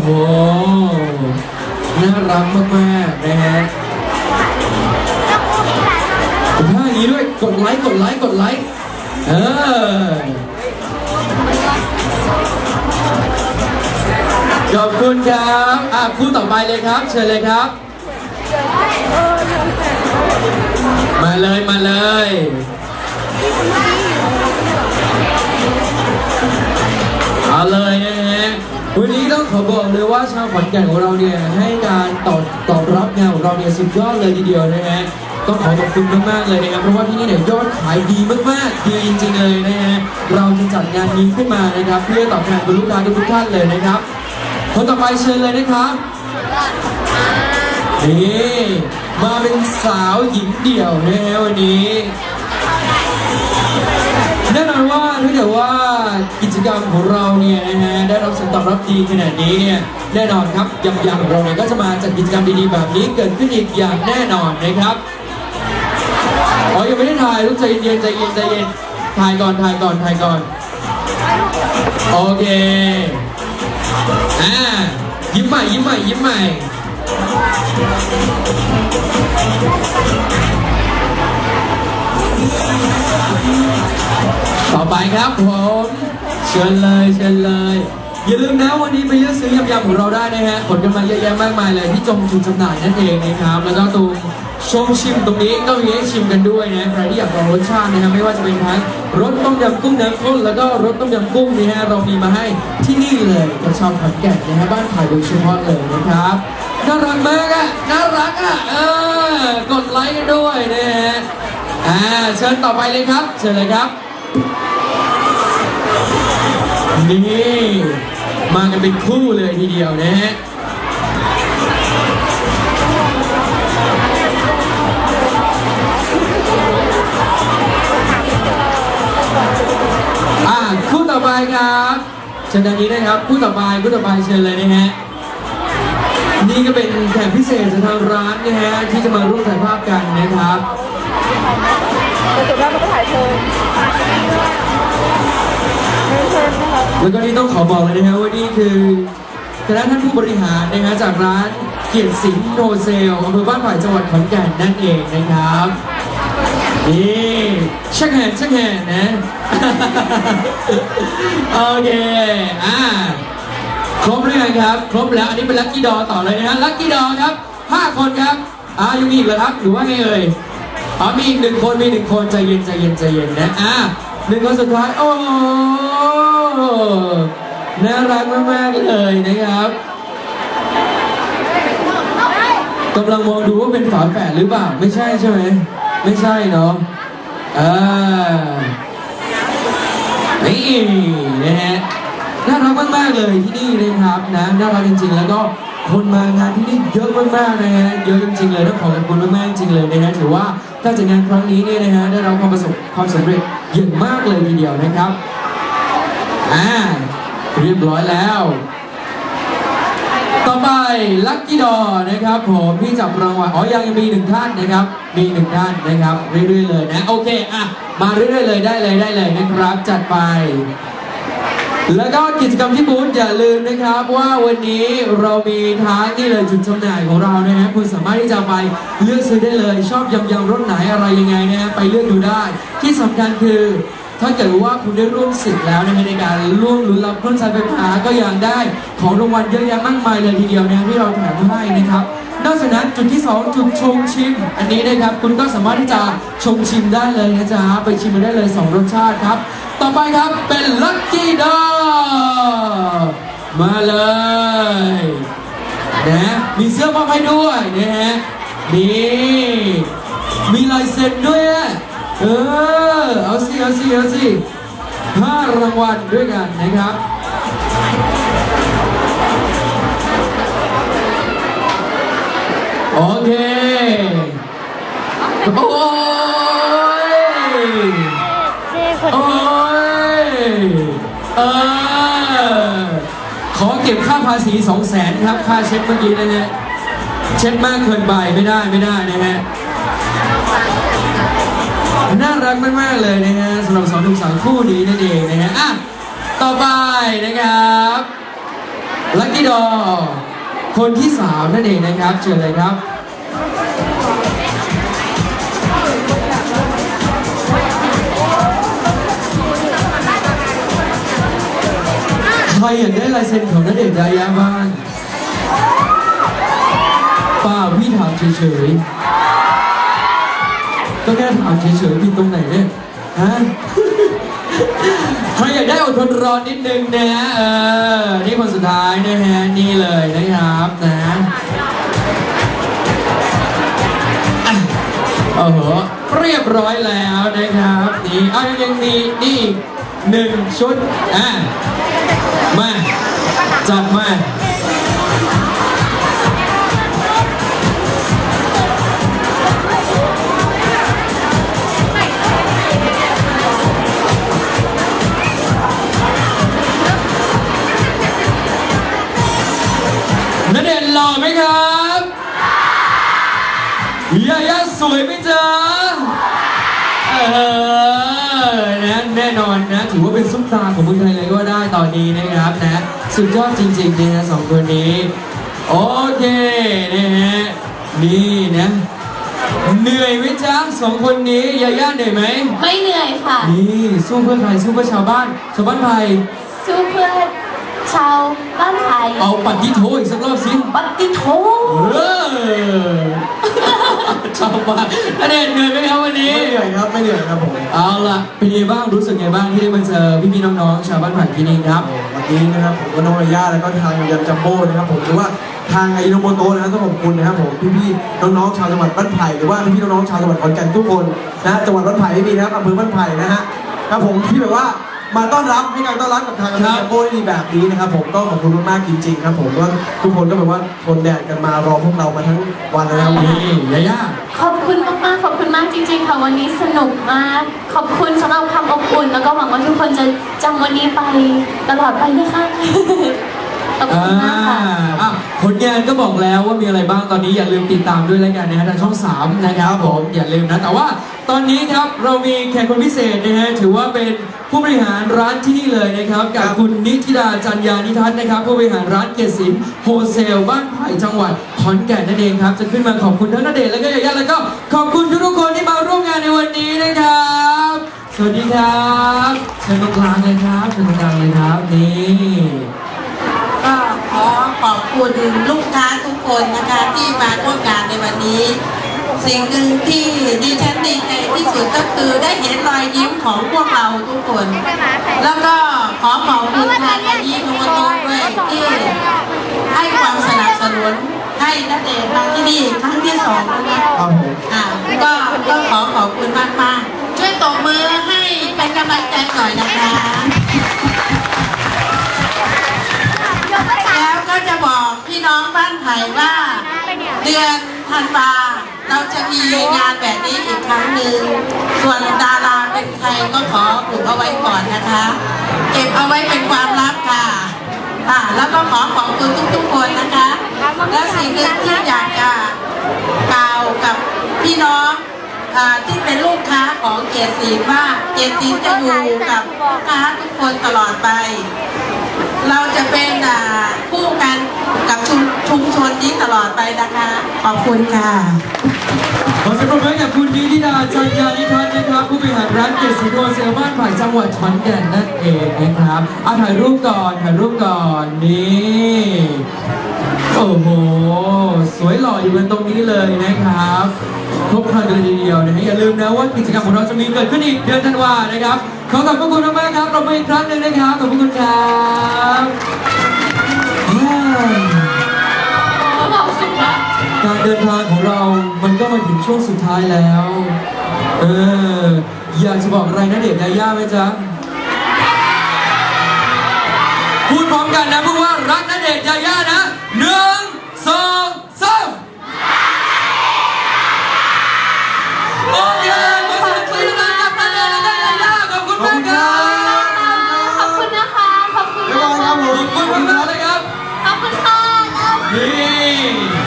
โห น่ารักมากๆนะฮะถ้าอย่างนี้ด้วย กดไลค์ กดไลค์ กดไลค์ เออ ขอบคุณครับ อะคู่ต่อไปเลยครับ เชิญเลยครับ มาเลย มาเลยเอาเลยนะ วันนี้ต้องขอบอกเลยว่าชาวขอนแก่นของเราเนี่ยให้การตอบตอบรับงานของเราเนี่ยสุดยอดเลยทีเดียวนะฮะต้องขอขอบคุณมากๆเลยนะครับเพราะว่าที่นี่เนี่ยยอดขายดีมากๆดีจริงๆเลยนะฮะเราจะจัดงานนี้ขึ้นมานะครับ เพื่อตอบแทนคุณลูกค้าทุกท่านเลยนะครับ คนต่อไปเชิญเลยนะครับนี่มาเป็นสาวหญิงเดี่ยวนะฮะวันนี้แน่นอนว่าถ้าเกิดว่า กิจกรรมของเราเนี่ยนะฮะได้รับสียงตอบรับดีขนาดนี้เนี่ยแน่นอนครับยำยำของเราเนี่ยก็จะมาจัดกิจกรรมดีๆแบบนี้เกิดขึ้นอีกอย่างแน่นอนนะครับอ๋อยังไม่ได้ถ่ายลูกใจเย็นใจเย็นใจเย็นถ่ายก่อนถ่ายก่อนถ่ายก่อนโอเคอ่ายิ้มใหม่ยิ้มใหม่ยิ้มใหม่ต่อไปครับผม ชิญเลยเชิญเลยอย่าลืมนะวันนี้ไปเลือกซื้อยำๆของเราได้นะฮะขนกันมาเยอะแยะมากมายเลยที่จงจุดจำหน่ายนั่นเองนะครับแล้วก็ตรงชงชิมตรงนี้ก็มีให้ชิมกันด้วยนะใครที่อยากลองรสชาตินะฮะไม่ว่าจะเป็นทั้งรสต้มยำกุ้งน้ำข้นแล้วก็รสต้มยำกุ้งนี่ฮะเรามีมาให้ที่นี่เลยกับชาวขอนแก่นนะฮะบ้านขายโดยเฉพาะเลยนะครับน่ารักมากอะน่ารักอะเออกดไลค์กันด้วยนะฮะอ่าเชิญต่อไปเลยครับ เชิญเลยครับ นี่มากันเป็นคู่เลยทีเดียวนะฮะคู่ต่อไปครับเชิญทางนี้นะครับ คู่ต่อไปคู่ต่อไปเชิญเลยนะฮะนี่ก็เป็นแขกพิเศษจากทางร้านนะฮะที่จะมาร่วมถ่ายภาพกันนะครับแต่ส่วนมากเราก็ถ่ายเชิญเชิญนะคะ แล้วก็นี่ต้องขอบอกเลยนะครับว่านี่คือคณะท่านผู้บริหารนะฮะจากร้านเกียรติสินโฮเซลอำเภอบ้านไผ่จังหวัดขอนแก่นนั่นเองนะครับนี่ชักแหนชักแหนนะ โอเค อ่า ครบหรือยังครับ ครบแล้ว อันนี้เป็นลัคกี้ดอต่อเลยนะฮะลัคกี้ดอครับห้าคนครับ อ่ายังมีอีกเหรอครับ หรือว่าไงเอ่ยอ๋อมีอีกหนึ่งคน มีหนึ่งคน ใจเย็น ใจเย็น ใจเย็นนะ อ่าหนึ่งคนสุดท้าย โอ้ น่ารักมากๆเลยนะครับกำลังมองดูว่าเป็นฝาแฝดหรือเปล่า ไม่ใช่ใช่ไหมไม่ใช่เนาะอ่านี่นะฮะน่ารักมากๆเลยที่นี่นะครับนะน่ารักจริงๆ แล้วก็คนมางานที่นี่เยอะมากๆนะฮะเยอะจริงๆเลยต้องขอขอบคุณมากๆจริงๆเลยนะฮะถือว่าการจัดงานครั้งนี้เนี่ยนะฮะได้รับความประสบความสำเร็จอย่างมากเลยทีเดียวนะครับ อ่าเรียบร้อยแล้ว ต่อไปลัคกี้ดอนะครับผมที่จับรางวัลอ๋อยังมีหนึ่งท่านนะครับ มีหนึ่งท่านนะครับ เรื่อยๆเลยนะโอเคอะมาเรื่อยๆเลยได้เลยได้เลยนะครับ จัดไปแล้วก็กิจกรรมที่บูธอย่าลืมนะครับว่าวันนี้เรามีทั้งนี่เลยจุดจำหน่ายของเรานะฮะคุณสามารถที่จะไปเลือกซื้อได้เลย ชอบยำยำรสไหนอะไรยังไงนะฮะไปเลือกดูได้ ที่สำคัญคือ ถ้าเกิดว่าคุณได้ร่วมสิทธิ์แล้วนในการร่วมลุ้นรับเครื่องใช้ไฟฟ้าก็ยังได้ของรางวัลเยอะแยะมากมายเลยทีเดียวนะที่เราแถมให้นะครับนอกจากนั้นจุดที่ 2 จุดชงชิม อันนี้นะครับคุณก็สามารถที่จะชงชิมได้เลยนะจ๊ะไปชิมมาได้เลย 2 รสชาติครับ ต่อไปครับเป็นลัคกี้ดอมาเลยนะมีเสื้อมอบให้ด้วยนะฮะนี่มีลายเซ็นด้วยอะ เออ เอาสิ เอาสิ เอาสิห้ารางวัลด้วยกันนะครับ โอเค โอ้ย โอ้ย เออ ขอเก็บค่าภาษีสองแสนครับ ค่าเช็ดเมื่อกี้นะฮะ เช็ดมากเกินไปไม่ได้ไม่ได้นะฮะ น่ารักมากๆเลยนะฮะสำหรับสองหนุ่มสาวคู่นี้นั่นเองนะฮะอะต่อไปนะครับลัคกี้ดอคนที่สามนั่นเองนะครับเชิญเลยครับใครอยากได้ลายเซ็นของนัเดชน์ยายาบ้างปล่าพี่ถามเฉยๆ ก็แค่ถามเฉยๆผิดตรงไหนเนี่ยฮะใครอยากได้อดทนรอนิดนึงนะเออนี่คนสุดท้ายนะฮะนี่เลยนะครับนะอะโอ้โหเรียบร้อยแล้วนะครับนี่เอายังมีนี่หนึ่งชุดอะมาจัดมา สวยไหมจ๊ะเออนะแน่นอนนะ ถือว่าเป็นซุปตาของเมืองไทยเลยก็ได้ตอนนี้นะครับนะ สุดยอดจริงๆเลยนะสองคนนี้ โอเคนะฮะนี่นะ เหนื่อยไหมจ๊ะสองคนนี้ยาย่าเหนื่อยไหม ไม่เหนื่อยค่ะ นี่สู้เพื่อใครสู้เพื่อชาวบ้าน ชาวบ้านไทยสู้เพื่อชาวบ้านไทยเอาปัดที่โถอีกสักรอบสิปฏิโทเออ ชอบมากณเดชน์เหนื่อยไหมครับวันนี้ ไม่เหนื่อยครับไม่เหนื่อยครับผมเอาล่ะเป็นยังไงบ้างรู้สึกไงบ้างที่ได้มาเจอพี่ๆน้องๆชาวบ้านผ่านที่นี่ครับ วันนี้นะครับผมก็น้องระยะแล้วก็ทางยันจัมโบ้นะครับผมหรือว่าทางไอโนโมโตะนะครับต้องขอบคุณนะครับผมพี่ๆน้องๆชาวจังหวัดบ้านไผ่หรือว่าพี่ๆน้องๆชาวจังหวัดขอนแก่นทุกคนนะจังหวัดบ้านไผ่ไม่มีนะครับอำเภอบ้านไผ่นะฮะครับผมที่แบบว่า มาต้อนรับให้การต้อนรับกับทางยันจัมโบ้ได้ดีแบบนี้นะครับผมก็ขอบคุณมากๆจริงๆครับผมว่าทุกคนก็แบบว่าทนแดดกันมารอพวกเรามาทั้งวันนะครับวันนี่นี้ยาย่าขอบคุณมากๆขอบคุณมากจริง ๆ ค่ะวันนี้สนุกมาก ขอบคุณสำหรับความอบอุ่น แล้วก็หวังว่าทุกคนจะจำวันนี้ไปตลอดไปนะคะ ขอบคุณมากค่ะ อะผลงานก็บอกแล้วว่ามีอะไรบ้างตอนนี้อย่าลืมติดตามด้วยแล้วกันนะฮะทางช่อง 3 นะครับผมอย่าลืมนะ แต่ว่าตอนนี้ครับเรามีแขกคนพิเศษนะฮะถือว่าเป็นผู้บริหารร้านที่นี่เลยนะครับกับคุณนิธิดาจันยานิทัศน์นะครับ ผู้บริหารร้านเกียรติศิลป์โฮเซลบ้านไผ่จังหวัดขอนแก่นนั่นเองครับ จะขึ้นมาขอบคุณทั้งนเดชน์แล้วก็ยายาแล้วก็ขอบคุณทุกๆคนที่มาร่วมงานในวันนี้นะครับ สวัสดีครับเชิญตรงกลางเลยครับเชิญตรงกลางเลยครับนี่ คุณ ลูกค้าทุกคนนะคะที่มาร่วมงานในวันนี้ สิ่งหนึ่งที่ดิฉันดีใจที่สุดก็คือได้เห็นรอยยิ้มของพวกเราทุกคน แล้วก็ขอขอบคุณทางอายีโนโมโตะด้วยที่ให้ความสนับสนุนให้นักเดชน์มาที่นี่ครั้งที่สองนะคะครับผมอ่าก็ก็ขอขอบคุณมากมากๆช่วยตบมือให้เป็นกำลังใจหน่อยนะคะ แล้วก็จะบอกพี่น้องบ้านไผ่ว่า เดือนธันวาเราจะมีงานแบบนี้อีกครั้งหนึ่งส่วนดาราเป็นใครก็ขอปลูกเอาไว้ก่อนนะคะ เก็บเอาไว้เป็นความลับค่ะค่ะแล้วก็ขอขอบคุณทุกๆคนนะคะ และสิ่งหนึ่งที่อยากจะกล่าวกับพี่น้องที่เป็นลูกค้าของเกียรติศรีว่าเกียรติศรีจะอยู่กับลูกค้าทุกคนตลอดไป เราจะเป็นคู่กันกับชุมชุมชนนี้ตลอดไปนะคะ ขอบคุณค่ะขอเสียงปรบมือให้กับคุณนิธิดาจันยานิทัศน์นะครับ ผู้บริหารร้านเกียรติศรีโกเซลบ้านผ่จังหวัดขอนแก่นนั่นเองนะครับเอาถ่ายรูปก่อนถ่ายรูปก่อนนี่โอ้โห สวยหล่ออยู่กันตรงนี้เลยนะครับครบครันกันเลยทีเดียวนะฮะอย่าลืมนะว่ากิจกรรมของเราจะมีเกิดขึ้นอีกเดือนธันวานะครับ ขอขอบพระคุณมากๆครับเราไปอีกครั้งหนึ่งนะครับ ขอบพระคุณครับอ่าการเดินทางของเรา มันก็มาถึงช่วงสุดท้ายแล้ว เออ อยากจะบอกอะไรนะเด็กยาย่าไหมจ๊ะ พูดพร้อมกันนะพูดว่ารักนะเด็กยาย่านะหนึ่งสอง Green.